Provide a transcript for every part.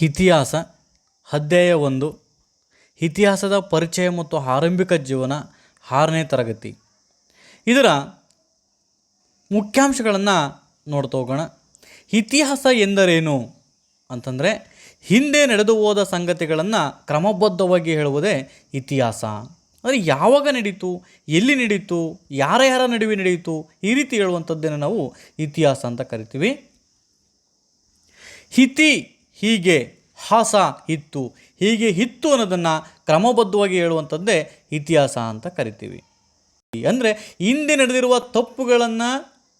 ಇತಿಹಾಸ, ಅಧ್ಯಾಯ ಒಂದು. ಇತಿಹಾಸದ ಪರಿಚಯ ಮತ್ತು ಆರಂಭಿಕ ಜೀವನ ಆರನೇ ತರಗತಿ. ಇದರ ಮುಖ್ಯಾಂಶಗಳನ್ನು ನೋಡ್ತಾ ಹೋಗೋಣ. ಇತಿಹಾಸ ಎಂದರೇನು? ಅಂತಂದರೆ, ಹಿಂದೆ ನಡೆದು ಹೋದ ಸಂಗತಿಗಳನ್ನು ಕ್ರಮಬದ್ಧವಾಗಿ ಹೇಳುವುದೇ ಇತಿಹಾಸ. ಅಂದರೆ, ಯಾವಾಗ ನಡೀತು, ಎಲ್ಲಿ ನಡೀತು, ಯಾರ ಯಾರ ನಡುವೆ ನಡೆಯಿತು ಈ ರೀತಿ ಹೇಳುವಂಥದ್ದನ್ನು ನಾವು ಇತಿಹಾಸ ಅಂತ ಕರಿತೀವಿ. ಹಿತಿ ಹೀಗೆ ಹಾಸ ಇತ್ತು ಹೀಗೆ ಇತ್ತು ಅನ್ನೋದನ್ನು ಕ್ರಮಬದ್ಧವಾಗಿ ಹೇಳುವಂಥದ್ದೇ ಇತಿಹಾಸ ಅಂತ ಕರಿತೀವಿ. ಅಂದರೆ ಹಿಂದೆ ನಡೆದಿರುವ ತಪ್ಪುಗಳನ್ನು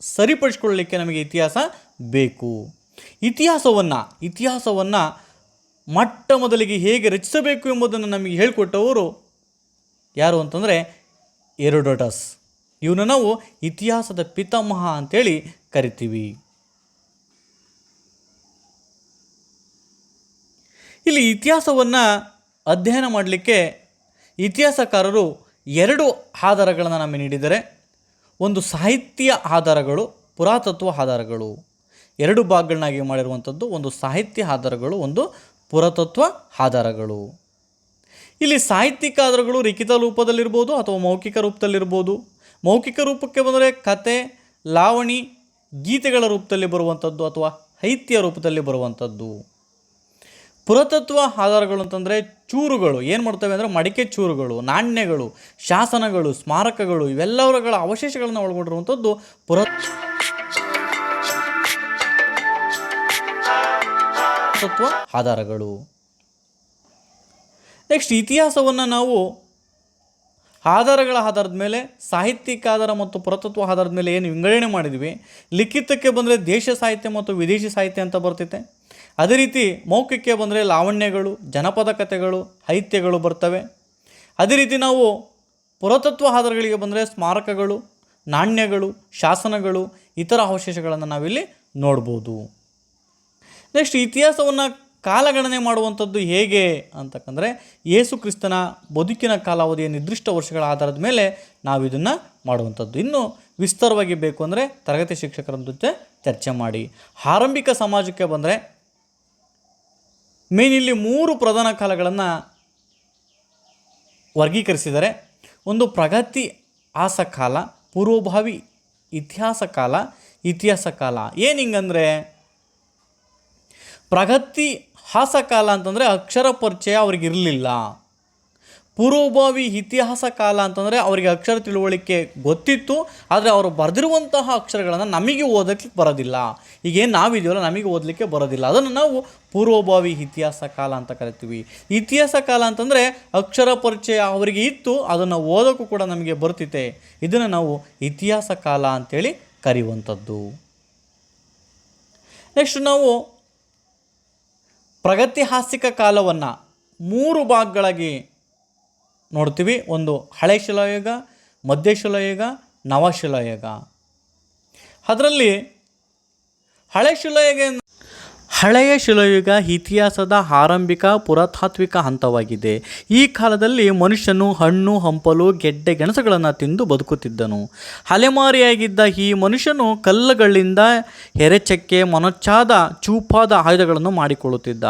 ಸರಿಪಡಿಸ್ಕೊಳ್ಳಲಿಕ್ಕೆ ನಮಗೆ ಇತಿಹಾಸ ಬೇಕು. ಇತಿಹಾಸವನ್ನು ಇತಿಹಾಸವನ್ನು ಮೊಟ್ಟ ಮೊದಲಿಗೆ ಹೇಗೆ ರಚಿಸಬೇಕು ಎಂಬುದನ್ನು ನಮಗೆ ಹೇಳಿಕೊಟ್ಟವರು ಯಾರು ಅಂತಂದರೆ ಎರೋಡೋಟಸ್ ಇವನು ನಾವು ಇತಿಹಾಸದ ಪಿತಾಮಹ ಅಂತೇಳಿ ಕರಿತೀವಿ. ಇಲ್ಲಿ ಇತಿಹಾಸವನ್ನು ಅಧ್ಯಯನ ಮಾಡಲಿಕ್ಕೆ ಇತಿಹಾಸಕಾರರು ಎರಡು ಆಧಾರಗಳನ್ನು ನಮಗೆ ನೀಡಿದರೆ ಒಂದು ಸಾಹಿತ್ಯ ಆಧಾರಗಳು, ಪುರಾತತ್ವ ಆಧಾರಗಳು. ಎರಡು ಭಾಗಗಳನ್ನಾಗಿ ಮಾಡಿರುವಂಥದ್ದು ಒಂದು ಸಾಹಿತ್ಯ ಆಧಾರಗಳು, ಒಂದು ಪುರಾತತ್ವ ಆಧಾರಗಳು. ಇಲ್ಲಿ ಸಾಹಿತ್ಯಿಕ ಆಧಾರಗಳು ಲಿಖಿತ ರೂಪದಲ್ಲಿರ್ಬೋದು ಅಥವಾ ಮೌಖಿಕ ರೂಪದಲ್ಲಿರ್ಬೋದು. ಮೌಖಿಕ ರೂಪಕ್ಕೆ ಬಂದರೆ ಕತೆ, ಲಾವಣಿ, ಗೀತೆಗಳ ರೂಪದಲ್ಲಿ ಬರುವಂಥದ್ದು ಅಥವಾ ಸಾಹಿತ್ಯ ರೂಪದಲ್ಲಿ ಬರುವಂಥದ್ದು ಪುರಾತತ್ವ ಆಧಾರಗಳು ಅಂತಂದರೆ ಚೂರುಗಳು. ಏನು ಮಾಡ್ತವೆ ಅಂದರೆ ಮಡಿಕೆ ಚೂರುಗಳು, ನಾಣ್ಯಗಳು, ಶಾಸನಗಳು, ಸ್ಮಾರಕಗಳು, ಇವೆಲ್ಲವುಗಳ ಅವಶೇಷಗಳನ್ನು ಒಳಗೊಂಡಿರುವಂಥದ್ದು ಪುರಾತತ್ವ ಆಧಾರಗಳು. ನೆಕ್ಸ್ಟ್ ಇತಿಹಾಸವನ್ನು ನಾವು ಆಧಾರಗಳ ಆಧಾರದ ಮೇಲೆ, ಸಾಹಿತ್ಯಿಕ ಆಧಾರ ಮತ್ತು ಪುರಾತತ್ವ ಆಧಾರದ ಮೇಲೆ ಏನು ವಿಂಗಡಣೆ ಮಾಡಿದ್ವಿ. ಲಿಖಿತಕ್ಕೆ ಬಂದರೆ ದೇಶ ಸಾಹಿತ್ಯ ಮತ್ತು ವಿದೇಶಿ ಸಾಹಿತ್ಯ ಅಂತ ಬರ್ತೈತೆ. ಅದೇ ರೀತಿ ಮೌಖಿಕಕ್ಕೆ ಬಂದರೆ ಲಾವಣ್ಯಗಳು ಜನಪದ ಕಥೆಗಳು ಸಾಹಿತ್ಯಗಳು ಬರ್ತವೆ. ಅದೇ ರೀತಿ ನಾವು ಪುರಾತತ್ವ ಆಧಾರಗಳಿಗೆ ಬಂದರೆ ಸ್ಮಾರಕಗಳು, ನಾಣ್ಯಗಳು, ಶಾಸನಗಳು, ಇತರ ಅವಶೇಷಗಳನ್ನು ನಾವಿಲ್ಲಿ ನೋಡ್ಬೋದು. ನೆಕ್ಸ್ಟ್ ಇತಿಹಾಸವನ್ನು ಕಾಲಗಣನೆ ಮಾಡುವಂಥದ್ದು ಹೇಗೆ ಅಂತಕ್ಕಂದರೆ ಯೇಸು ಕ್ರಿಸ್ತನ ಬದುಕಿನ ಕಾಲಾವಧಿಯ ನಿರ್ದಿಷ್ಟ ವರ್ಷಗಳ ಆಧಾರದ ಮೇಲೆ ನಾವು ಇದನ್ನು ಮಾಡುವಂಥದ್ದು. ಇನ್ನು ವಿಸ್ತಾರವಾಗಿ ಬೇಕು ಅಂದರೆ ತರಗತಿ ಶಿಕ್ಷಕರ ಜೊತೆ ಚರ್ಚೆ ಮಾಡಿ. ಆರಂಭಿಕ ಸಮಾಜಕ್ಕೆ ಬಂದರೆ ಮೇನ್ ಇಲ್ಲಿ ಮೂರು ಪ್ರಧಾನ ಕಾಲಗಳನ್ನು ವರ್ಗೀಕರಿಸಿದ್ದಾರೆ. ಒಂದು ಪ್ರಗತಿ ಆಸ ಕಾಲ, ಪೂರ್ವಭಾವಿ ಇತಿಹಾಸ ಕಾಲ ಇತಿಹಾಸ ಕಾಲ. ಏನು ಹಿಂಗಂದರೆ, ಪ್ರಗತಿ ಹಾಸಕಾಲ ಅಂತಂದರೆ ಅಕ್ಷರ ಪರಿಚಯ ಅವ್ರಿಗೆ ಇರಲಿಲ್ಲ ಪೂರ್ವಭಾವಿ ಇತಿಹಾಸ ಕಾಲ ಅಂತಂದರೆ ಅವರಿಗೆ ಅಕ್ಷರ ತಿಳುವಳಿಕೆ ಗೊತ್ತಿತ್ತು, ಆದರೆ ಅವರು ಬರೆದಿರುವಂತಹ ಅಕ್ಷರಗಳನ್ನು ನಮಗೆ ಓದಕ್ಕೆ ಬರೋದಿಲ್ಲ. ಈಗೇನು ನಾವಿದೆಯಲ್ಲ, ನಮಗೆ ಓದಲಿಕ್ಕೆ ಬರೋದಿಲ್ಲ. ಅದನ್ನು ನಾವು ಪೂರ್ವಭಾವಿ ಇತಿಹಾಸ ಕಾಲ ಅಂತ ಕರಿತೀವಿ. ಇತಿಹಾಸ ಕಾಲ ಅಂತಂದರೆ ಅಕ್ಷರ ಪರಿಚಯ ಅವರಿಗೆ ಇತ್ತು, ಅದನ್ನು ಓದೋಕ್ಕೂ ಕೂಡ ನಮಗೆ ಬರ್ತಿತ್ತೆ. ಇದನ್ನು ನಾವು ಇತಿಹಾಸ ಕಾಲ ಅಂತೇಳಿ ಕರೆಯುವಂಥದ್ದು. ನೆಕ್ಸ್ಟ್ ನಾವು ಪ್ರಗತಿಹಾಸಿಕ ಕಾಲವನ್ನು ಮೂರು ಭಾಗಗಳಾಗಿ ನೋಡ್ತೀವಿ. ಒಂದು ಹಳೆ ಶಿಲಾಯುಗ ಮಧ್ಯ ಶಿಲಾಯುಗ ನವಶಿಲಾಯುಗ ಅದರಲ್ಲಿ ಹಳೆ ಶಿಲಾಯುಗ ಹಳೆಯ ಶಿಲಾಯುಗ ಇತಿಹಾಸದ ಆರಂಭಿಕ ಪುರಾತಾತ್ವಿಕ ಹಂತವಾಗಿದೆ. ಈ ಕಾಲದಲ್ಲಿ ಮನುಷ್ಯನು ಹಣ್ಣು, ಹಂಪಲು, ಗೆಡ್ಡೆ, ಗೆಣಸುಗಳನ್ನು ತಿಂದು ಬದುಕುತ್ತಿದ್ದನು. ಅಲೆಮಾರಿಯಾಗಿದ್ದ ಈ ಮನುಷ್ಯನು ಕಲ್ಲುಗಳಿಂದ ಎರೆಚಕ್ಕೆ ಮೊನಚಾದ ಚೂಪಾದ ಆಯುಧಗಳನ್ನು ಮಾಡಿಕೊಳ್ಳುತ್ತಿದ್ದ.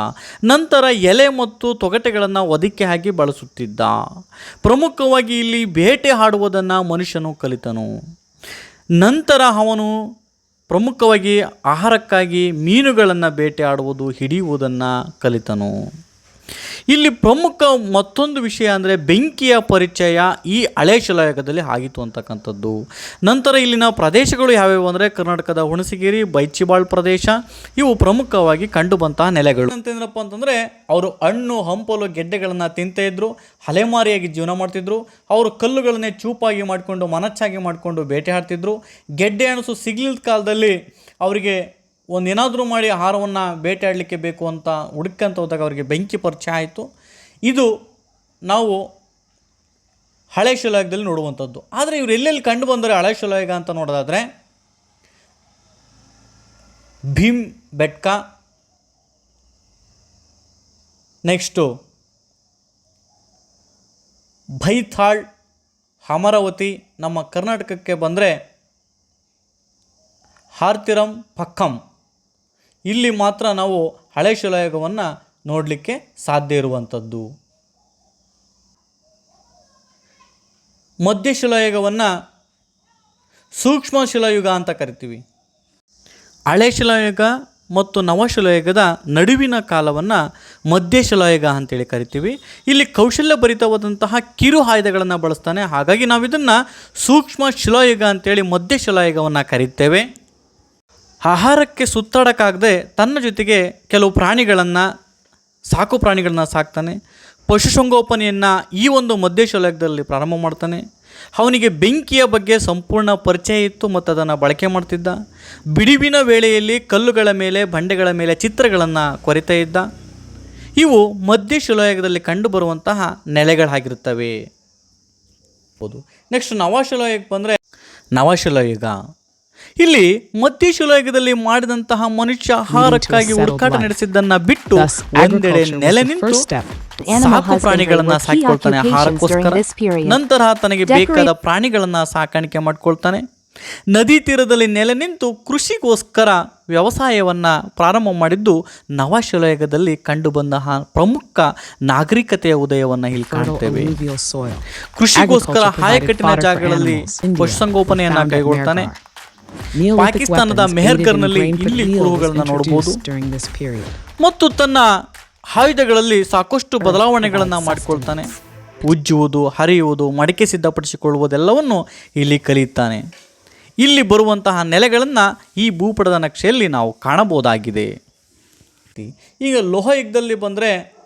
ನಂತರ ಎಲೆ ಮತ್ತು ತೊಗಟೆಗಳನ್ನು ಒದಕ್ಕೆ ಹಾಕಿ ಬಳಸುತ್ತಿದ್ದ. ಪ್ರಮುಖವಾಗಿ ಇಲ್ಲಿ ಬೇಟೆ ಆಡುವುದನ್ನು ಮನುಷ್ಯನು ಕಲಿತನು. ನಂತರ ಅವನು ಪ್ರಮುಖವಾಗಿ ಆಹಾರಕ್ಕಾಗಿ ಮೀನುಗಳನ್ನು ಬೇಟೆಯಾಡುವುದು ಹಿಡಿಯುವುದನ್ನು ಕಲಿತನು. ಇಲ್ಲಿ ಪ್ರಮುಖ ಮತ್ತೊಂದು ವಿಷಯ ಅಂದರೆ ಬೆಂಕಿಯ ಪರಿಚಯ ಈ ಹಳೆ ಶಿಲಾಯುಗದಲ್ಲಿ ಆಗಿತ್ತು ಅಂತಕ್ಕಂಥದ್ದು. ನಂತರ ಇಲ್ಲಿನ ಪ್ರದೇಶಗಳು ಯಾವ್ಯಾವು ಅಂದರೆ ಕರ್ನಾಟಕದ ಹುಣಸಗಿರಿ, ಬೈಚಿಬಾಳ್ ಪ್ರದೇಶ, ಇವು ಪ್ರಮುಖವಾಗಿ ಕಂಡುಬಂತಹ ನೆಲೆಗಳು. ಅಂತಂದ್ರಪ್ಪ ಅಂತಂದರೆ ಅವರು ಹಣ್ಣು, ಹಂಪಲು, ಗೆಡ್ಡೆಗಳನ್ನು ತಿಂತಾ ಇದ್ರು ಅಲೆಮಾರಿಯಾಗಿ ಜೀವನ ಮಾಡ್ತಿದ್ರು, ಅವರು ಕಲ್ಲುಗಳನ್ನೇ ಚೂಪಾಗಿ ಮಾಡಿಕೊಂಡು ಮನಚ್ಚಾಗಿ ಮಾಡಿಕೊಂಡು ಬೇಟೆ ಆಡ್ತಿದ್ರು. ಗೆಡ್ಡೆ ಅಣಸು ಸಿಗ್ಲಿಲ್ಲದ ಕಾಲದಲ್ಲಿ ಅವರಿಗೆ ಒಂದು ಏನಾದರೂ ಮಾಡಿ ಆಹಾರವನ್ನು ಬೇಟೆಯಾಡಲಿಕ್ಕೆ ಬೇಕು ಅಂತ ಹುಡುಕಂತ ಹೋದಾಗ ಅವರಿಗೆ ಬೆಂಕಿ ಪರಿಚಯ ಆಯಿತು. ಇದು ನಾವು ಹಳೆ ಶಿಲಾಯುಗದಲ್ಲಿ ನೋಡುವಂಥದ್ದು. ಆದರೆ ಇವರು ಎಲ್ಲೆಲ್ಲಿ ಕಂಡು ಬಂದರೆ ಹಳೆ ಶಿಲಾಯುಗ ಅಂತ ನೋಡೋದಾದರೆ ಭೀಮ್ ಬೆಟ್ಕ, ನೆಕ್ಸ್ಟು ಭೈಥಾಳ್, ಅಮರಾವತಿ, ನಮ್ಮ ಕರ್ನಾಟಕಕ್ಕೆ ಬಂದರೆ ಹಾರ್ತಿರಂ, ಪಕ್ಕಂ. ಇಲ್ಲಿ ಮಾತ್ರ ನಾವು ಹಳೆ ಶಿಲಾಯುಗವನ್ನು ನೋಡಲಿಕ್ಕೆ ಸಾಧ್ಯ ಇರುವಂಥದ್ದು. ಮಧ್ಯಶಿಲಾಯುಗವನ್ನು ಸೂಕ್ಷ್ಮ ಶಿಲಾಯುಗ ಅಂತ ಕರಿತೀವಿ. ಹಳೆ ಶಿಲಾಯುಗ ಮತ್ತು ನವಶಿಲಾಯುಗದ ನಡುವಿನ ಕಾಲವನ್ನು ಮಧ್ಯಶಿಲಾಯುಗ ಅಂತೇಳಿ ಕರಿತೀವಿ. ಇಲ್ಲಿ ಕೌಶಲ್ಯ ಭರಿತವಾದಂತಹ ಕಿರು ಆಯುಧಗಳನ್ನು ಬಳಸ್ತಾನೆ. ಹಾಗಾಗಿ ನಾವು ಇದನ್ನು ಸೂಕ್ಷ್ಮ ಶಿಲಾಯುಗ ಅಂತೇಳಿ ಮಧ್ಯಶಿಲಾಯುಗವನ್ನು ಕರೀತೇವೆ. ಆಹಾರಕ್ಕೆ ಸುತ್ತಾಡೋಕ್ಕಾಗದೆ ತನ್ನ ಜೊತೆಗೆ ಕೆಲವು ಪ್ರಾಣಿಗಳನ್ನು, ಸಾಕು ಪ್ರಾಣಿಗಳನ್ನ ಸಾಕ್ತಾನೆ. ಪಶುಸಂಗೋಪನೆಯನ್ನು ಈ ಒಂದು ಮಧ್ಯಶಿಲಾಯುಗದಲ್ಲಿ ಪ್ರಾರಂಭ ಮಾಡ್ತಾನೆ. ಅವನಿಗೆ ಬೆಂಕಿಯ ಬಗ್ಗೆ ಸಂಪೂರ್ಣ ಪರಿಚಯ ಇತ್ತು ಮತ್ತು ಅದನ್ನು ಬಳಕೆ ಮಾಡ್ತಿದ್ದ. ಬಿಡುವಿನ ವೇಳೆಯಲ್ಲಿ ಕಲ್ಲುಗಳ ಮೇಲೆ, ಬಂಡೆಗಳ ಮೇಲೆ ಚಿತ್ರಗಳನ್ನು ಕೊರಿತಾ ಇದ್ದ. ಇವು ಮಧ್ಯಶಿಲಾಯುಗದಲ್ಲಿ ಕಂಡುಬರುವಂತಹ ನೆಲೆಗಳಾಗಿರುತ್ತವೆ. ಹೌದು. ನೆಕ್ಸ್ಟ್ ನವಶಿಲಾಯುಗಕ್ಕೆ ಬಂದರೆ ನವಶಿಲಾಯುಗ ಇಲ್ಲಿ ಮಧ್ಯಶಿಲಾಯುಗದಲ್ಲಿ ಮಾಡಿದಂತಹ ಮನುಷ್ಯ ಆಹಾರಕ್ಕಾಗಿ ಹುಡುಕಾಟ ನಡೆಸಿದ್ದನ್ನ ಬಿಟ್ಟು ಒಂದೆಡೆ ನೆಲೆ ನಿಂತು ಸಾಕು ಪ್ರಾಣಿಗಳನ್ನ ಸಾಕಿಕೊಳ್ತಾನೆ ಆಹಾರಕ್ಕೋಸ್ಕರ. ನಂತರ ತನಗೆ ಬೇಕಾದ ಪ್ರಾಣಿಗಳನ್ನ ಸಾಕಾಣಿಕೆ ಮಾಡ್ಕೊಳ್ತಾನೆ. ನದಿ ತೀರದಲ್ಲಿ ನೆಲೆ ನಿಂತು ಕೃಷಿಗೋಸ್ಕರ ವ್ಯವಸಾಯವನ್ನ ಪ್ರಾರಂಭ ಮಾಡಿದ್ದು ನವಶಿಲಾಯುಗದಲ್ಲಿ ಕಂಡುಬಂದ ಪ್ರಮುಖ ನಾಗರಿಕತೆಯ ಉದಯವನ್ನ ಇಲ್ಲಿ soil. ಕೃಷಿಗೋಸ್ಕರ for ಜಾಗಗಳಲ್ಲಿ ಪಶುಸಂಗೋಪನೆಯನ್ನ ಕೈಗೊಳ್ತಾನೆ. ಪಾಕಿಸ್ತಾನದ ಮೆಹರ್ಕರ್ನಲ್ಲಿ ಇಲ್ಲಿ ಕುರುಹುಗಳನ್ನು ನೋಡಬಹುದು. ಮತ್ತು ತನ್ನ ಆಯುಧಗಳಲ್ಲಿ ಸಾಕಷ್ಟು ಬದಲಾವಣೆಗಳನ್ನು ಮಾಡಿಕೊಳ್ತಾನೆ. ಉಜ್ಜುವುದು ಹರಿಯುವುದು ಮಡಿಕೆ ಸಿದ್ಧಪಡಿಸಿಕೊಳ್ಳುವುದೆಲ್ಲವನ್ನು ಇಲ್ಲಿ ಕಲಿಯುತ್ತಾನೆ. ಇಲ್ಲಿ ಬರುವಂತಹ ನೆಲೆಗಳನ್ನು ಈ ಭೂಪಟದ ನಕ್ಷೆಯಲ್ಲಿ ನಾವು ಕಾಣಬಹುದಾಗಿದೆ. ಈಗ ಲೋಹ ಯುಗದಲ್ಲಿ ಬಂದರೆ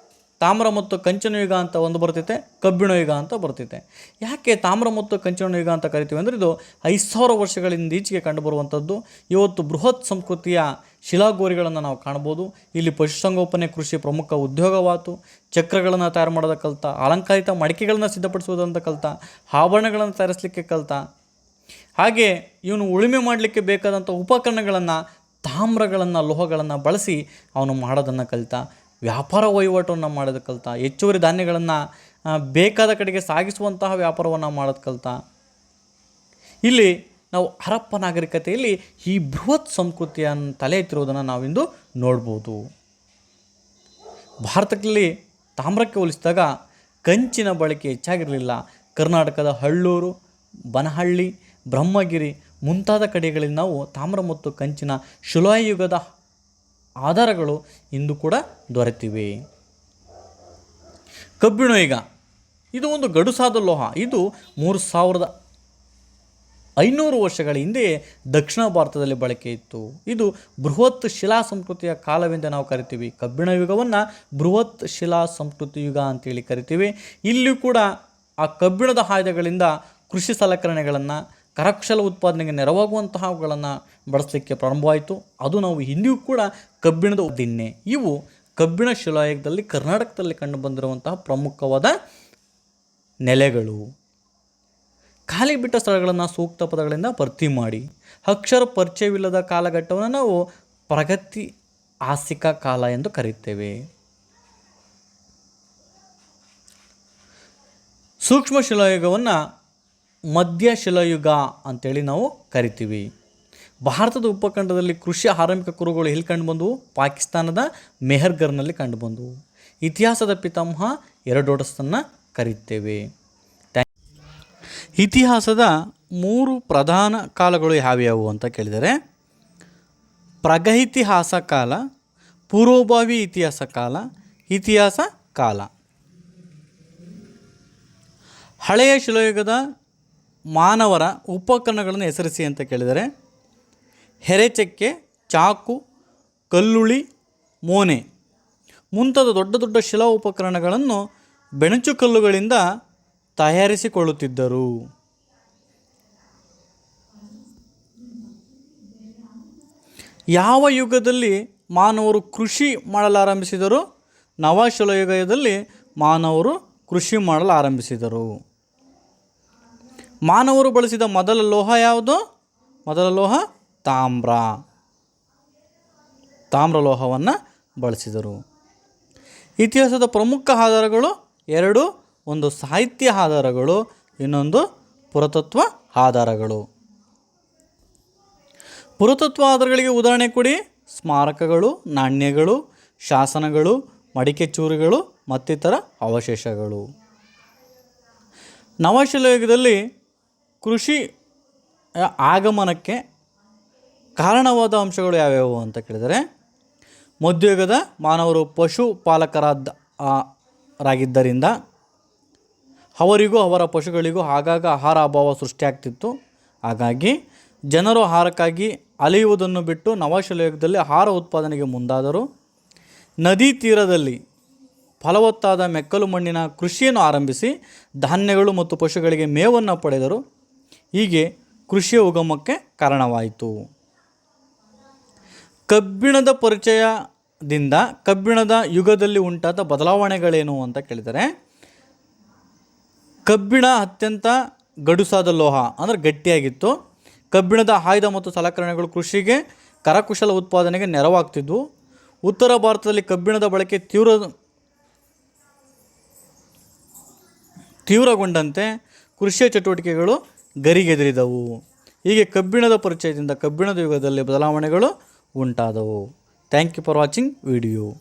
ತಾಮ್ರ ಮತ್ತು ಕಂಚನ ಯುಗ ಅಂತ ಒಂದು ಬರ್ತೈತೆ ಕಬ್ಬಿಣ ಯುಗ ಅಂತ ಬರ್ತೈತೆ ಯಾಕೆ ತಾಮ್ರ ಮತ್ತು ಕಂಚನ ಯುಗ ಅಂತ ಕರಿತೀವಿ ಅಂದರೆ ಇದು ಐದು ಸಾವಿರ ವರ್ಷಗಳಿಂದ ಈಚೆಗೆ ಕಂಡುಬರುವಂಥದ್ದು. ಇವತ್ತು ಬೃಹತ್ ಸಂಸ್ಕೃತಿಯ ಶಿಲಾಗೋರಿಗಳನ್ನು ನಾವು ಕಾಣ್ಬೋದು. ಇಲ್ಲಿ ಪಶುಸಂಗೋಪನೆ ಕೃಷಿ ಪ್ರಮುಖ ಉದ್ಯೋಗವಾತು. ಚಕ್ರಗಳನ್ನು ತಯಾರು ಮಾಡೋದ ಕಲ್ತ, ಅಲಂಕಾರಿತ ಮಡಿಕೆಗಳನ್ನು ಸಿದ್ಧಪಡಿಸುವುದಂತ ಕಲ್ತ ಆಭರಣಗಳನ್ನು ತಯಾರಿಸಲಿಕ್ಕೆ ಕಲ್ತ. ಹಾಗೆ ಇವನು ಉಳುಮೆ ಮಾಡಲಿಕ್ಕೆ ಬೇಕಾದಂಥ ಉಪಕರಣಗಳನ್ನು, ತಾಮ್ರಗಳನ್ನು, ಲೋಹಗಳನ್ನು ಬಳಸಿ ಅವನು ಮಾಡೋದನ್ನು ಕಲಿತ. ವ್ಯಾಪಾರ ವಹಿವಾಟನ್ನು ಮಾಡೋದು ಕಲಿತ, ಹೆಚ್ಚುವರಿ ಧಾನ್ಯಗಳನ್ನು ಬೇಕಾದ ಕಡೆಗೆ ಸಾಗಿಸುವಂತಹ ವ್ಯಾಪಾರವನ್ನು ಮಾಡೋದು ಕಲಿತ. ಇಲ್ಲಿ ನಾವು ಹರಪ್ಪ ನಾಗರಿಕತೆಯಲ್ಲಿ ಈ ಬೃಹತ್ ಸಂಸ್ಕೃತಿಯನ್ನು ತಲೆ ಎತ್ತಿರುವುದನ್ನು ನಾವಿಂದು ನೋಡ್ಬೋದು. ಭಾರತದಲ್ಲಿ ತಾಮ್ರಕ್ಕೆ ಹೋಲಿಸಿದಾಗ ಕಂಚಿನ ಬಳಕೆ ಹೆಚ್ಚಾಗಿರಲಿಲ್ಲ. ಕರ್ನಾಟಕದ ಹಳ್ಳೂರು, ಬನಹಳ್ಳಿ, ಬ್ರಹ್ಮಗಿರಿ ಮುಂತಾದ ಕಡೆಗಳಲ್ಲಿ ನಾವು ತಾಮ್ರ ಮತ್ತು ಕಂಚಿನ ಶಿಲಾಯುಗದ ಆಧಾರಗಳು ಇಂದು ಕೂಡ ದೊರೆತಿವೆ. ಕಬ್ಬಿಣ ಈಗ. ಇದು ಒಂದು ಗಡುಸಾದ ಲೋಹ. ಇದು ಮೂರು ಸಾವಿರದ ಐನೂರು ವರ್ಷಗಳ ಹಿಂದೆ ದಕ್ಷಿಣ ಭಾರತದಲ್ಲಿ ಬಳಕೆ ಇತ್ತು. ಇದು ಬೃಹತ್ ಶಿಲಾ ಸಂಸ್ಕೃತಿಯ ಕಾಲವೆಂದು ನಾವು ಕರಿತೀವಿ. ಕಬ್ಬಿಣ ಯುಗವನ್ನು ಬೃಹತ್ ಶಿಲಾ ಸಂಸ್ಕೃತಿ ಯುಗ ಅಂತೇಳಿ ಕರಿತೀವಿ. ಇಲ್ಲಿಯೂ ಕೂಡ ಆ ಕಬ್ಬಿಣದ ಆಯುಧಗಳಿಂದ ಕೃಷಿ ಸಲಕರಣೆಗಳನ್ನು ಕರಕುಶಲ ಉತ್ಪಾದನೆಗೆ ನೆರವಾಗುವಂತಹವುಗಳನ್ನು ಬಳಸಲಿಕ್ಕೆ ಪ್ರಾರಂಭವಾಯಿತು. ಅದು ನಾವು ಹಿಂದಿಯೂ ಕೂಡ ಕಬ್ಬಿಣದ ದಿನ್ನೆ ಇವು ಕಬ್ಬಿಣ ಶಿಲಾಯುಗದಲ್ಲಿ ಕರ್ನಾಟಕದಲ್ಲಿ ಕಂಡುಬಂದಿರುವಂತಹ ಪ್ರಮುಖವಾದ ನೆಲೆಗಳು. ಖಾಲಿ ಬಿಟ್ಟ ಸ್ಥಳಗಳನ್ನು ಸೂಕ್ತ ಪದಗಳಿಂದ ಭರ್ತಿ ಮಾಡಿ. ಅಕ್ಷರ ಪರಿಚಯವಿಲ್ಲದ ಕಾಲಘಟ್ಟವನ್ನು ನಾವು ಪ್ರಗತಿ ಆಸಿಕ ಕಾಲ ಎಂದು ಕರೆಯುತ್ತೇವೆ. ಸೂಕ್ಷ್ಮ ಶಿಲಾಯುಗವನ್ನು ಮಧ್ಯ ಶಿಲಾಯುಗ ಅಂತೇಳಿ ನಾವು ಕರಿತೀವಿ. ಭಾರತದ ಉಪಖಂಡದಲ್ಲಿ ಕೃಷಿ ಆರಂಭಿಕ ಕುರುಗಳು ಎಲ್ಲಿ ಕಂಡುಬಂದವು ಪಾಕಿಸ್ತಾನದ ಮೆಹರ್ಗರ್ನಲ್ಲಿ ಕಂಡುಬಂದವು ಇತಿಹಾಸದ ಪಿತಾಮಹ ಎರಡೋಡಸನ್ನು ಕರೀತೇವೆ. ಇತಿಹಾಸದ ಮೂರು ಪ್ರಧಾನ ಕಾಲಗಳು ಯಾವ್ಯಾವು ಅಂತ ಕೇಳಿದರೆ ಪ್ರಗಹಿತಿಹಾಸ ಕಾಲ, ಪೂರ್ವಭಾವಿ ಇತಿಹಾಸ ಕಾಲ ಇತಿಹಾಸ ಕಾಲ. ಹಳೆಯ ಶಿಲಾಯುಗದ ಮಾನವರ ಉಪಕರಣಗಳನ್ನು ಹೆಸರಿಸಿ ಅಂತ ಕೇಳಿದರೆ, ಹೆರೆಚಕ್ಕೆ, ಚಾಕು, ಕಲ್ಲುಳಿ, ಮೋನೆ. ಮುಂತಾದ ದೊಡ್ಡ ದೊಡ್ಡ ಶಿಲಾ ಉಪಕರಣಗಳನ್ನು ಬೆಣಚು ಕಲ್ಲುಗಳಿಂದ ತಯಾರಿಸಿಕೊಳ್ಳುತ್ತಿದ್ದರು. ಯಾವ ಯುಗದಲ್ಲಿ ಮಾನವರು ಕೃಷಿ ಮಾಡಲಾರಂಭಿಸಿದರು? ನವಶಿಲಾಯುಗದಲ್ಲಿ ಮಾನವರು ಕೃಷಿ ಮಾಡಲು ಆರಂಭಿಸಿದರು ಮಾನವರು ಬಳಸಿದ ಮೊದಲ ಲೋಹ ಯಾವುದು? ಮೊದಲ ಲೋಹ ತಾಮ್ರ. ತಾಮ್ರ ಲೋಹವನ್ನು ಬಳಸಿದರು. ಇತಿಹಾಸದ ಪ್ರಮುಖ ಆಧಾರಗಳು ಎರಡು, ಒಂದು ಸಾಹಿತ್ಯ ಆಧಾರಗಳು, ಇನ್ನೊಂದು ಪುರಾತತ್ವ ಆಧಾರಗಳು. ಪುರತತ್ವ ಆಧಾರಗಳಿಗೆ ಉದಾಹರಣೆ ಕೊಡಿ. ಸ್ಮಾರಕಗಳು, ನಾಣ್ಯಗಳು, ಶಾಸನಗಳು, ಮಡಿಕೆ ಚೂರುಗಳು ಮತ್ತಿತರ ಅವಶೇಷಗಳು. ನವಶಿಲಾಯುಗದಲ್ಲಿ ಕೃಷಿ ಆಗಮನಕ್ಕೆ ಕಾರಣವಾದ ಅಂಶಗಳು ಯಾವ್ಯಾವು ಅಂತ ಕೇಳಿದರೆ, ಮಧ್ಯಯುಗದ ಮಾನವರು ಪಶುಪಾಲಕರಾದ ರಾಗಿದ್ದರಿಂದ ಅವರಿಗೂ ಅವರ ಪಶುಗಳಿಗೂ ಆಗಾಗ ಆಹಾರ ಅಭಾವ ಸೃಷ್ಟಿಯಾಗ್ತಿತ್ತು. ಹಾಗಾಗಿ ಜನರು ಆಹಾರಕ್ಕಾಗಿ ಅಲೆಯುವುದನ್ನು ಬಿಟ್ಟು ನವಶಿಲಯುಗದಲ್ಲಿ ಆಹಾರ ಉತ್ಪಾದನೆಗೆ ಮುಂದಾದರು. ನದಿ ತೀರದಲ್ಲಿ ಫಲವತ್ತಾದ ಮೆಕ್ಕಲು ಮಣ್ಣಿನ ಕೃಷಿಯನ್ನು ಆರಂಭಿಸಿ ಧಾನ್ಯಗಳು ಮತ್ತು ಪಶುಗಳಿಗೆ ಮೇವನ್ನು ಪಡೆದರು. ಹೀಗೆ ಕೃಷಿಯ ಉಗಮಕ್ಕೆ ಕಾರಣವಾಯಿತು. ಕಬ್ಬಿಣದ ಪರಿಚಯದಿಂದ ಕಬ್ಬಿಣದ ಯುಗದಲ್ಲಿ ಉಂಟಾದ ಬದಲಾವಣೆಗಳೇನು ಅಂತ ಕೇಳಿದರೆ, ಕಬ್ಬಿಣ ಅತ್ಯಂತ ಗಡುಸಾದ ಲೋಹ, ಅಂದರೆ ಗಟ್ಟಿಯಾಗಿತ್ತು. ಕಬ್ಬಿಣದ ಆಯುಧ ಮತ್ತು ಸಲಕರಣೆಗಳು ಕೃಷಿಗೆ ಕರಕುಶಲ ಉತ್ಪಾದನೆಗೆ ನೆರವಾಗ್ತಿದ್ವು. ಉತ್ತರ ಭಾರತದಲ್ಲಿ ಕಬ್ಬಿಣದ ಬಳಕೆ ತೀವ್ರ ತೀವ್ರಗೊಂಡಂತೆ ಕೃಷಿಯ ಚಟುವಟಿಕೆಗಳು ಗರಿಗೆದರಿದವು. ಹೀಗೆ ಕಬ್ಬಿಣದ ಪರಿಚಯದಿಂದ ಕಬ್ಬಿಣದ ಯುಗದಲ್ಲಿ ಬದಲಾವಣೆಗಳು ಉಂಟಾದವು. Thank you for watching video